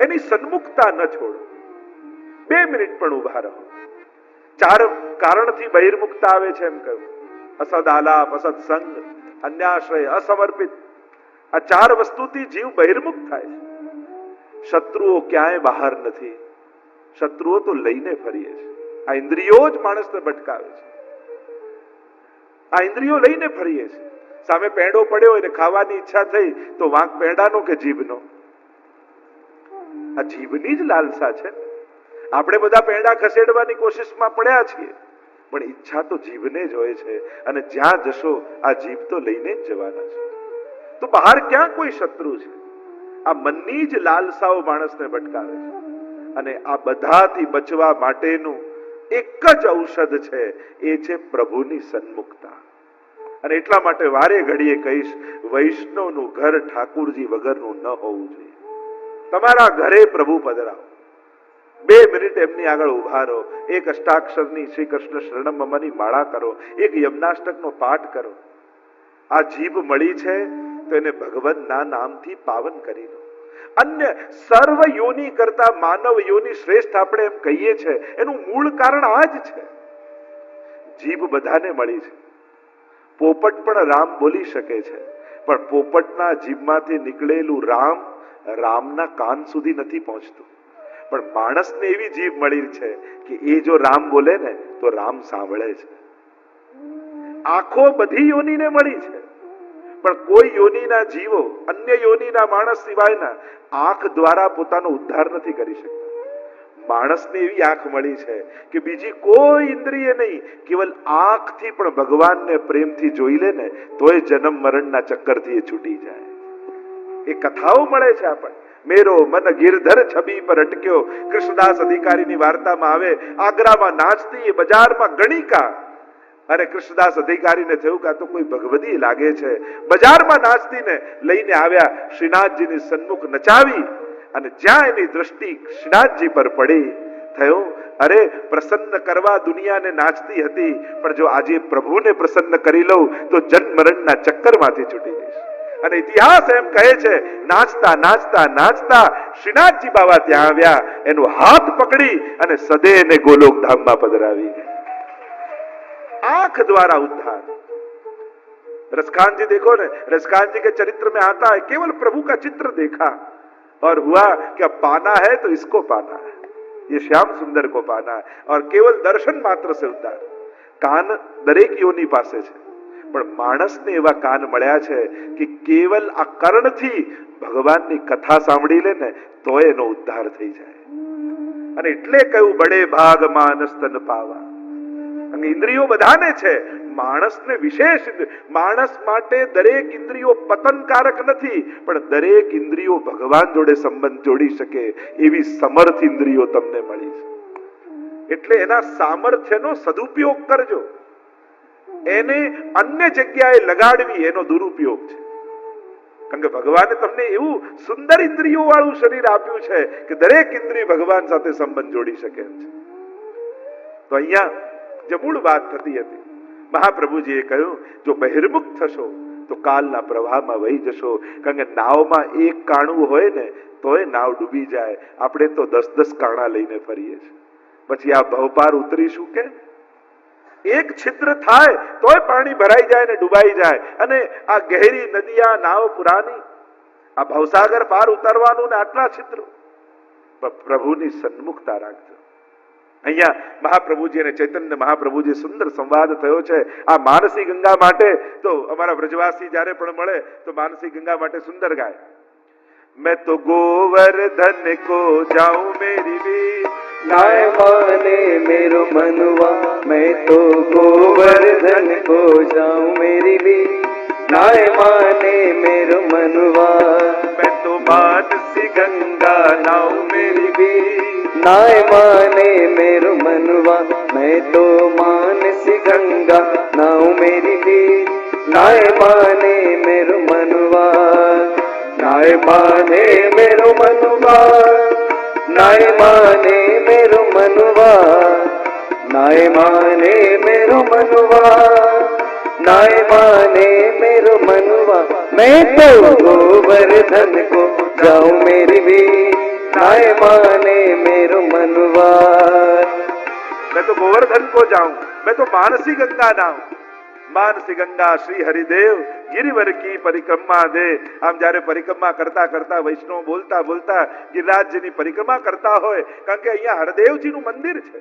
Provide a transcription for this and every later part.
એની સન્મુખતા ન છોડો. બે મિનિટ પણ ઊભા રહો. ચાર કારણથી બહિર્મુખતા આવે છે એમ કહ્યું. અસદ આલાપ, અસદ સંગ, અન્યાશ્રય, અસમર્પિત. આ ચાર વસ્તુથી જીવ બહિર્મુખ થાય છે. શત્રુઓ ક્યાંય બહાર નથી. શત્રુઓ તો લઈને ફરીએ છે. આ ઇન્દ્રિયો જ માણસને ભટકાવે છે. આ ઇન્દ્રિયો લઈને ફરીએ છે. સામે પેંડો પડ્યો હોય ખાવાની ઈચ્છા થઈ તો વાંક પેંડાનો કે જીભનો? આ જીભની જ લાલસા છે. આપણે બધા પેંડા ખસેડવાની કોશિશમાં પડ્યા છીએ. પણ ઈચ્છા તો જીભને જ હોય છે અને જ્યાં જશો, આ જીભ તો લઈને જ જવાના છે. તો બહાર ક્યાં કોઈ શત્રુ છે? આ મનની જ લાલસાઓ માણસને ભટકાવે છે. અને આ બધાથી બચવા માટેનું એક જ ઔષધ છે, એ છે પ્રભુની સન્મુખતા. અને એટલા માટે વારે ઘડીએ કહીશ, વૈષ્ણવનું ઘર ઠાકુરજી વગરનું ન હોવું જોઈએ. તમારા ઘરે પ્રભુ પધરાવો. બે મિનિટ એમની આગળ ઊભા રહો. એક અષ્ટાક્ષરની શ્રી કૃષ્ણ શરણમ મમની માળા કરો. એક યમનાષ્ટકનો પાઠ કરો. આ જીભ મળી છે તો એને ભગવાનના નામથી પાવન કરી દો અન્ય સર્વ યોની કરતા માનવ યોની શ્રેષ્ઠ આપણે એમ કહીએ છે, એનું મૂળ કારણ આ જ છે. જીભ બધાને મળી છે. પોપટ પણ રામ બોલી શકે છે. પણ પોપટના જીભમાંથી નીકળેલું રામ રામના કાન સુધી નથી પહોંચતું. પણ માણસને એવી જીભ મળી છે કે એ જો રામ બોલે ને, તો રામ સાંભળે છે. આંખો બધી યોનીને મળી છે. પણ કોઈ યોનીના જીવો, અન્ય યોનીના માણસ સિવાયના આંખ દ્વારા પોતાનો ઉદ્ધાર નથી કરી શકતા. માણસને એવી આંખ મળી છે કે બીજી કોઈ ઇન્દ્રિય નહીં, કેવલ આંખથી પણ ભગવાનને પ્રેમથી જોઈ લે ને, તોય જન્મ મરણના ચક્કરથી એ છૂટી જાય. એ કથાઓ મળે છે આપણને મેરો મન ગિરધર છબી પર અટક્યો. કૃષ્ણદાસ અધિકારીની વાર્તામાં આવે, આગ્રામાં નાચતી બજારમાં ગણિકા. અને કૃષ્ણદાસ અધિકારીને થયું કે આ તો કોઈ ભગવદી લાગે છે. બજારમાં નાચતીને લઈને આવ્યા, શ્રીનાથજીની સન્મુખ નચાવી અને જ્યાં એની દ્રષ્ટિ શ્રીનાથજી પર પડી. થયું, અરે, પ્રસન્ન કરવા દુનિયાને નાચતી હતી, પણ જો આજે પ્રભુને પ્રસન્ન કરી લઉં, તો જન્મ મરણના ચક્કરમાંથી છૂટી અને ઇતિહાસ એમ કહે છે નાચતા નાચતા નાચતા શ્રીનાથજી બાબા ત્યાં આવ્યા એનો હાથ પકડી અને સદેને ગોલોક ધામમાં પધરાવી आंख द्वारा उद्धार रसखान जी देखो ना रसखान जी के चरित्र में आता है केवल प्रभु का चित्र देखा और हुआ कि अब पाना है तो इसको पाना है ये श्याम सुंदर को पाना है और केवल दर्शन मात्र से उद्धार કાન દરેક યોની પાસે છે પણ માણસને એવા કાન મળ્યા છે કે કેવલ આ કર્ણથી ભગવાનની કથા સાંભળી લે ને તો એનો ઉદ્ધાર થઈ જાય. અને એટલે કહ્યું, બડે ભાગ માનસ તન પાવા. અને ઇન્દ્રિયો બધાને છે. માણસને વિશેષ માણસ માટે દરેક ઇન્દ્રિયો પતનકારક નથી, પણ દરેક ઇન્દ્રિયો ભગવાન જોડે સંબંધ જોડી શકે એવી સમર્થ ઇન્દ્રિયો તમને મળી છે. એટલે એના સામર્થ્યનો સદુપયોગ કરજો. એને અન્ય જગ્યાએ લગાડવી એનો દુરુપયોગ છે. કારણ કે ભગવાને તમને એવું સુંદર ઇન્દ્રિયો વાળું શરીર આપ્યું છે કે દરેક ઇન્દ્રિય ભગવાન સાથે સંબંધ જોડી શકે છે. તો અહીંયા જે મૂળ વાત થતી હતી, મહાપ્રભુજીએ કહ્યું, જો બહિર્મુખ થશો, તો કાલના પ્રવાહમાં વહી જશો. કારણ કે નાવમાં એક કાણું હોય ને, તોય નાવ ડૂબી જાય. આપણે તો દસ દસ કાણા લઈને ફરીએ છીએ. પછી આ ભવપાર ઉતરીશું કે એક છિદ્ર થાય તોય પાણી ભરાઈ જાય ને ડૂબાઈ જાય. અને આ ગહેરી નદીયા નાવ પુરાની, આ ભવસાગર પાર ઉતારવાનું ને આટલા છિદ્ર. પ્રભુની સન્મુખતા રાખજો. અહીંયા મહાપ્રભુજી અને ચૈતન્ય મહાપ્રભુજી સુંદર સંવાદ થયો છે. આ માનસી ગંગા માટે તો અમારા વ્રજવાસી જ્યારે પણ મળે તો માનસી ગંગા માટે સુંદર ગાય. મેં તો ગોવર્ધન કો જાઉં, મેરી વીર नाय माने मेरो मनुआ मैं तो गोवर्धन को जाऊं मेरी भी नाय माने मेरो मनुआ मैं तो मानसी गंगा नाऊ मेरी वीर नाय माने मेरो मनुआ मैं तो मानसी गंगा नाऊ मेरी भी नाय माने मेरो मनुआ नाय माने मेरो मनुआ નાય માને મેરું મનવા, નાય માને મેરું મનવા, નાય માને મેરું મનવા. મેં તો ગોવર્ધન કો જાઉં મેરી વી નાય માને મેરું મનવા. મેં તો ગોવર્ધન કો જાઉં, મેં તો માનસી ગંગા ના હું માનસી ગંગા, શ્રી હરિદેવ ગિરિવર કી પરિક્રમા દે. આમ જ્યારે પરિક્રમા કરતા કરતા વૈષ્ણવ બોલતા બોલતા ગિરિરાજજીની પરિક્રમા કરતા હોય, કારણ કે અહીંયા હરદેવજીનું મંદિર છે.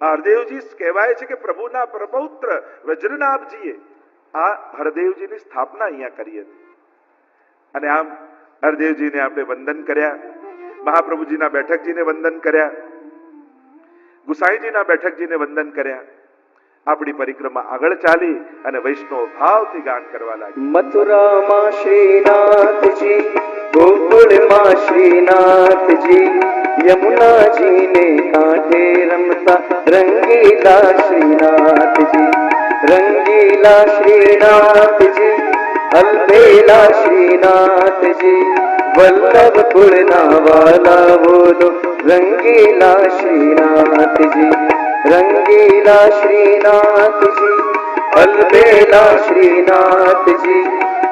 હરદેવજી કહેવાય છે કે પ્રભુના પ્રપૌત્ર વજ્રનાભજીએ આ હરદેવજીની સ્થાપના અહીંયા કરી હતી. અને આમ હરદેવજીને આપણે વંદન કર્યા, મહાપ્રભુજીના બેઠકજીને વંદન કર્યા, ગુસાઈજીના બેઠકજીને વંદન કર્યા આપણી પરિક્રમા આગળ ચાલી અને વૈષ્ણવ ભાવથી ગાન કરવા લાગી. મથુરામાં શ્રીનાથજી, ગોકુળમાં શ્રીનાથજી, યમુનાજીને કાંઠે રમતા રંગીલા શ્રીનાથજી રંગીલા શ્રીનાથજી અલ્પેલા શ્રીનાથજી વલ્લભ કુળના વાલા બોલો, રંગીલા શ્રીનાથજી. રંગીલા શ્રીનાથજી અલબેલા શ્રીનાથજી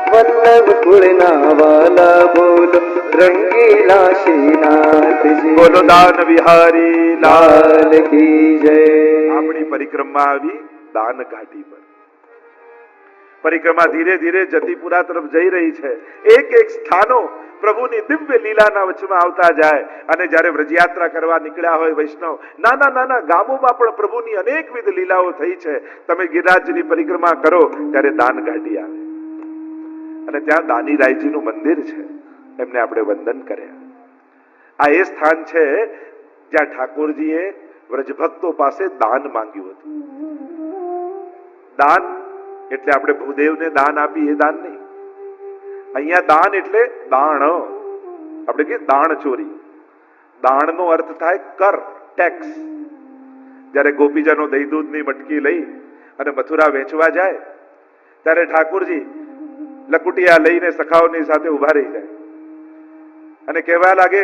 વલ્લભ કુળના વાલા બોલો રંગીલા શ્રીનાથજી બોલો દાન વિહારી લાલ લાલ કી જય આપણી પરિક્રમા આવી દાન ઘાટી પર પરિક્રમા ધીરે ધીરે જતીપુરા તરફ જઈ રહી છે. એક એક સ્થાનો પ્રભુની દિવ્ય લીલાના વચમાં આવતા જાય અને જ્યારે વ્રજયાત્રા કરવા નીકળ્યા હોય વૈષ્ણવ, નાના નાના ગામોમાં પણ પ્રભુની અનેકવિધ લીલાઓ થઈ છે. તમે ગિરિરાજની પરિક્રમા કરો ત્યારે દાન ઘાટી આવે. અને ત્યાં દાની રાયજીનું મંદિર છે. એમને આપણે વંદન કર્યા. આ એ સ્થાન છે જ્યાં ઠાકોરજીએ વ્રજભક્તો પાસે દાન માંગ્યું હતું. દાન એટલે આપણે ભૂદેવને દાન આપી એ દાન નહીં. અહીંયા દાન એટલે દાણ. આપણે કે દાણ ચોરી. દાણનો અર્થ થાય કર, ટેક્સ. જ્યારે ગોપીજાનો દહીં દૂધની મટકી લઈ અને મથુરા વેચવા જાય, ત્યારે ઠાકુરજી લકુટિયા લઈને સખાઓની સાથે ઊભા રહી જાય. અને કહેવા લાગે,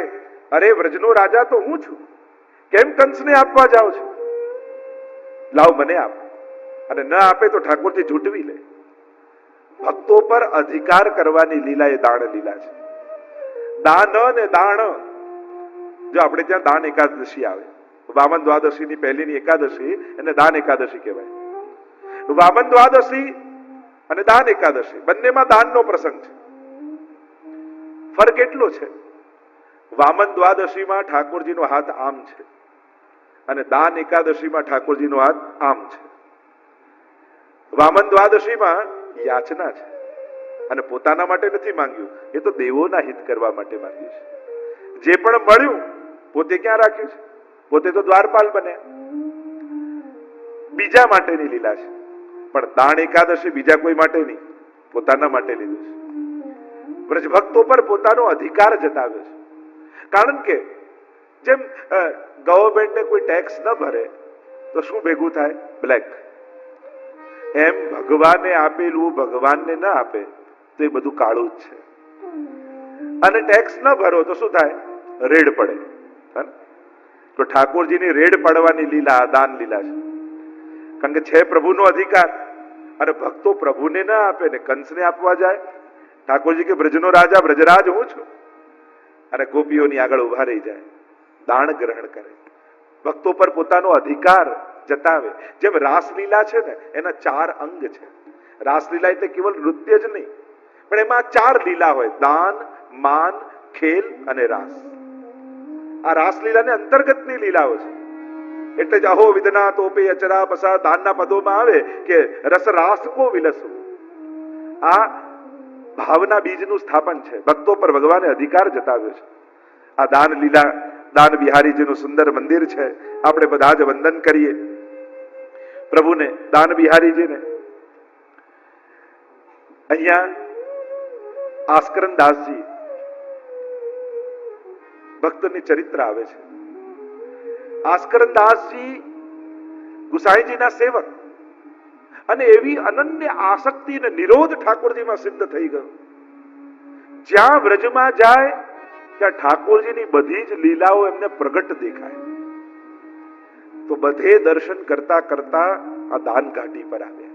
અરે, વ્રજનો રાજા તો હું છું. કેમ કંસને આપવા જાઓ છો? લાવ, મને આપ. અને ન આપે તો ઠાકોરજી ઝૂંટવી લે. ભક્તો પર અધિકાર કરવાની લીલા એ દાણ લીલા છે. દાન ને દાણ. જો આપણે ત્યાં દાન એકાદશી આવે, વામન દ્વાદશીની પહેલીની એકાદશી એને દાન એકાદશી કહેવાય. વામન દ્વાદશી અને દાન એકાદશી, બંનેમાં દાનનો પ્રસંગ છે. ફરક એટલો છે, વામન દ્વાદશીમાં ઠાકોરજીનો હાથ આમ છે અને દાન એકાદશીમાં ઠાકોરજીનો હાથ આમ છે. વામન દ્વાદશીમાં યાચના છે. અને પોતાના માટે નથી માંગ્યું. એ તો દેવોના હિત કરવા માટે માંગ્યું છે. જે પણ મળ્યું, પોતે ક્યાં રાખ્યું છે? પોતે તો દ્વારપાલ બને. બીજા માટેની લીલા છે. પણ દાણ એકાદશી બીજા કોઈ માટે નહીં પોતાના માટે લીધું છે. વ્રજભક્તો પર પોતાનો અધિકાર જતાવ્યો છે. કારણ કે, જેમ ગવર્મેન્ટને કોઈ ટેક્સ ન ભરે, તો શું ભેગું થાય? બ્લેક એમ ભગવાને આપેલું, ભગવાનને ના આપે, તો એ બધું કાળું જ છે. અને ટેક્સ ન ભરો તો શું થાય? રેડ પડે. તો ઠાકોરજીની રેડ પડવાની લીલા, દાન લીલા છે. કારણ કે છે પ્રભુનો અધિકાર. અને ભક્તો પ્રભુને ના આપે ને કંસને આપવા જાય. ઠાકોરજી કે, બ્રજનો રાજા, બ્રજરાજ, હું છું. અને ગોપીઓની આગળ ઊભા રહી જાય. દાણ ગ્રહણ કરે. ભક્તો પર પોતાનો અધિકાર જતાવે. જેમ રાસલીલા છે ને, એના ચાર અંગ છે. રાસલીલા એટલે કેવલ નૃત્ય જ નહીં, પણ એમાં ચાર લીલા હોય. દાન, માન, ખેલ અને રાસ. આ રાસલીલાને અંતર્ગતની લીલાઓ છે. એટલે જ અહો વિધના તોપે અચરા પસા દાનના પદોમાં આવે કે રસ રાસ કો વિલસો આ ભાવના બીજનું સ્થાપન છે. ભક્તો પર ભગવાને અધિકાર જતાવ્યો છે. આ દાન લીલા દાન બિહારીજીનું સુંદર મંદિર છે. આપણે બધા જ વંદન કરીએ. પ્રભુને દાન બિહારીજીને. અહીંયા આસ્કરન દાસજી ભક્તની ચરિત્ર આવે છે. આસ્કરન દાસજી ગુસાઈજીના સેવક અને એવી અનન્ય આસક્તિ અને નિરોધ ઠાકોરજીમાં સિદ્ધ થઈ ગયો. જ્યાં વ્રજમાં જાય, ત્યાં ઠાકોરજીની બધી જ લીલાઓ એમને પ્રગટ દેખાય. તો બધે દર્શન કરતા કરતા આ દાન ઘાટી પર આવ્યા.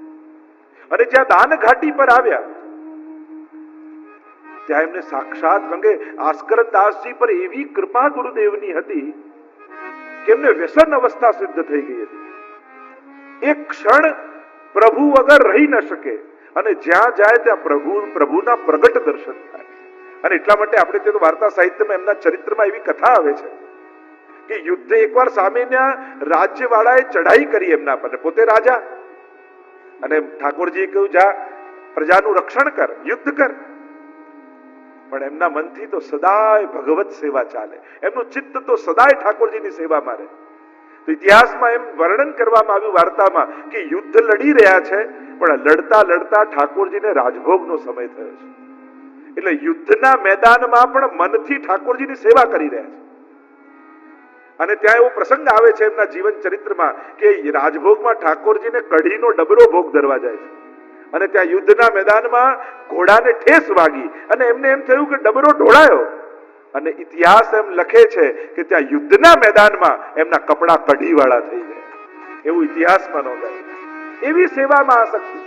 અને જ્યાં દાન ઘાટી પર આવ્યા, ત્યાં એમને સાક્ષાત કારણ કે આસ્કરન દાસજી પર એવી કૃપા ગુરુદેવની હતી કે એમને વ્યસન અવસ્થા સિદ્ધ થઈ ગઈ હતી. એક ક્ષણ પ્રભુ વગર રહી ન શકે અને જ્યાં જાય ત્યાં પ્રભુ, પ્રભુના પ્રગટ દર્શન થાય. અને એટલા માટે આપણે તે વાર્તા સાહિત્યમાં એમના ચરિત્રમાં એવી કથા આવે છે. કે યુદ્ધ એકવાર સામેના રાજ્યવાળાએ ચઢાઈ કરી એમના પર. પોતે રાજા. અને ઠાકોરજીએ કહ્યું, જા, પ્રજાનું રક્ષણ કર, યુદ્ધ કર. પણ એમના મનથી તો સદાય ભગવત સેવા ચાલે. એમનું ચિત્ત તો સદાય ઠાકોરજીની સેવા મારે તો ઇતિહાસમાં એમ વર્ણન કરવામાં આવ્યું વાર્તામાં કે યુદ્ધ લડી રહ્યા છે, પણ લડતા લડતા ઠાકોરજીને રાજભોગનો સમય થયો છે. એટલે યુદ્ધના મેદાનમાં પણ મનથી ઠાકોરજીની સેવા કરી રહ્યા છે. અને ત્યાં એવો પ્રસંગ આવે છે એમના જીવન ચરિત્રમાં કે રાજભોગમાં ઠાકોરજીને કઢીનો ડબરો ભોગ ધરવા જાય છે. અને ત્યાં યુદ્ધના મેદાનમાં ઘોડાને ઠેસ વાગી અને એમને એમ થયું કે ડબરો ઢોળાયો. અને ઇતિહાસ એમ લખે છે કે ત્યાં યુદ્ધના મેદાનમાં એમના કપડા કઢીવાળા થઈ ગયા. એવું ઇતિહાસમાં નોંધાય એવી સેવામાં આસક્તિ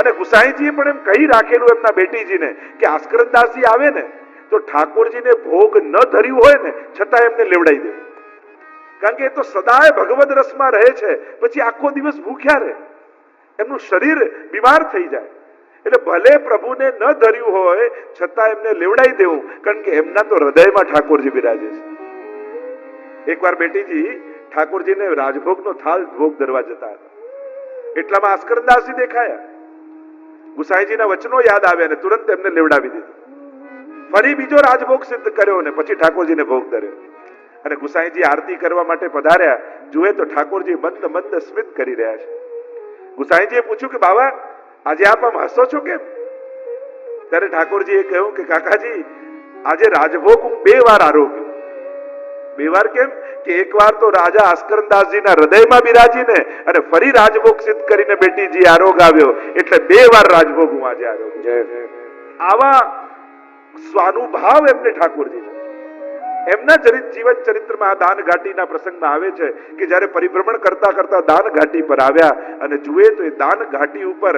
અને ગુસાઈજીએ પણ એમ કહી રાખેલું એમના બેટીજીને કે આસ્કરદાસજી આવે ને, તો ઠાકોરજીને ભોગ ન ધર્યું હોય ને, છતાં એમને લેવડાવી દેવું. કારણ કે એ તો સદાય ભગવદ રસમાં રહે છે. પછી આખો દિવસ ભૂખ્યા રહે. એમનું શરીર બીમાર થઈ જાય. એટલે ભલે પ્રભુને ન ધર્યું હોય, છતાં એમને લેવડાવી દેવું, કારણ કે એમના તો હૃદયમાં ઠાકોરજી બિરાજે છે. એકવાર બેટીજી ઠાકોરજીને રાજભોગનો થાળ ભોગ ધરવા જતા હતા. એટલામાં આસ્કરદાસજી દેખાયા. ગુસાઈજીના વચનો યાદ આવ્યા અને તુરંત એમને લેવડાવી દીધું. ફરી બીજો રાજભોગ સિદ્ધ કર્યો ને પછી ઠાકોરજીને ભોગ ધર્યો. અને ગુસાઈજી આરતી કરવા માટે પધાર્યા. જુએ તો ઠાકોરજી મંદ મંદ સ્મિત કરી રહ્યા છે. ગુસાઈજીએ પૂછ્યું કે બાબા આજે આપ આમ હસો છો કેમ? ત્યારે ઠાકોરજીએ કહ્યું કે કાકાજી આજે રાજભોગ હું બે વાર આરોગ્યો. બે વાર કેમ? કે એક વાર તો રાજા આસ્કરદાસજીના હૃદયમાં બિરાજીને અને ફરી રાજભોગ સિદ્ધ કરીને બેટીજી આરોગ આવ્યો. એટલે બે વાર રાજભોગ હું આજે આરોગ આવા સ્વાનુભાવ એમને ઠાકોરજી એમના ચરિત જીવન ચરિત્રમાં આ દાન ઘાટીના પ્રસંગમાં આવે છે કે જ્યારે પરિભ્રમણ કરતા કરતા દાન ઘાટી પર આવ્યા અને જુએ તો એ દાન ઘાટી ઉપર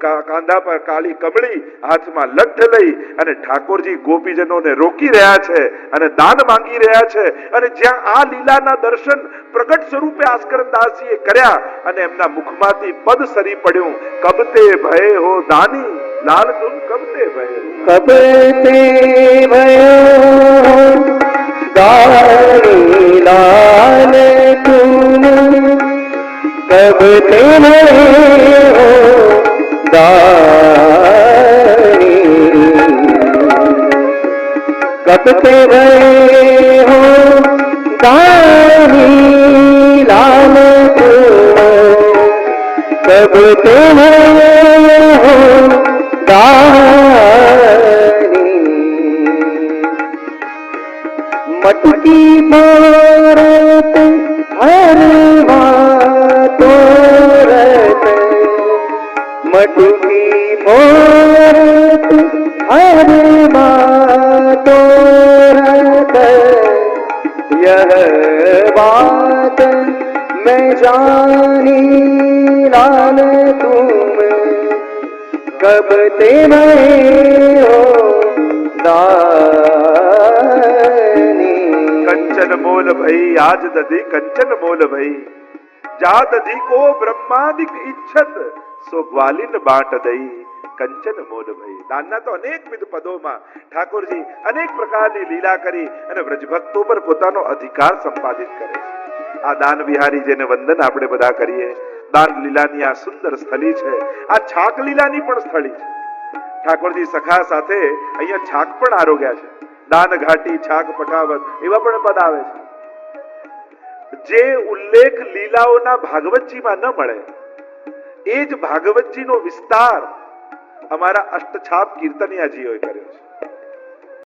કાંધા પર કાળી કમળી હાથમાં લઠ્ઠ લઈ અને ઠાકોરજી ગોપીજનોને રોકી રહ્યા છે અને દાન માંગી રહ્યા છે. અને જ્યાં આ લીલાના દર્શન પ્રગટ સ્વરૂપે આસ્કર આસ્કરદાસજીએ કર્યા અને એમના મુખમાંથી પદ સરી પડ્યું. કબતે ભય હો દાની, લાલ તુમ કબતે ભય કબતે ભયો दानी लाल तुम कब ते भयो दानी कब ते भयो दानी लाल तुम कब ते भयो दानी પટકી ભારત હરવા તોરત મટકી ભારત હરવા તોરત યહ વાત મેં જાની લાલ તુમ. કબ તે મેં હો કંચન મોલ ભઈ, આજ દધી કંચન મોલ ભઈ. જા દધી કો બ્રહ્માદિક ઈચ્છત, સો ગ્વાલિન બાટ દઈ. કંચન મોલ ભઈ. દાનના તો અનેકવિધ પદોમાં ઠાકોરજી અનેક પ્રકારની લીલા કરી અને વ્રજભક્તો પર પોતાનો અધિકાર સંપાદિત કરે છે. આ દાન વિહારી જેને વંદન આપણે બધા કરીએ, દાન લીલાની આ સુંદર સ્થળી છે. આ છાક લીલાની પણ સ્થળી છે. ઠાકોરજી સખા સાથે અહીંયા છાક પણ આરોગ્યા છે. દાન ઘાટી છાક પટાવત એવા પણ પદ આવે છે. જે ઉલ્લેખ લીલાઓના ભાગવતજીમાં ન મળે, એ જ ભાગવતજીનો વિસ્તાર અમારા અષ્ટછાપ કીર્તનિયાજીઓએ કર્યો છે.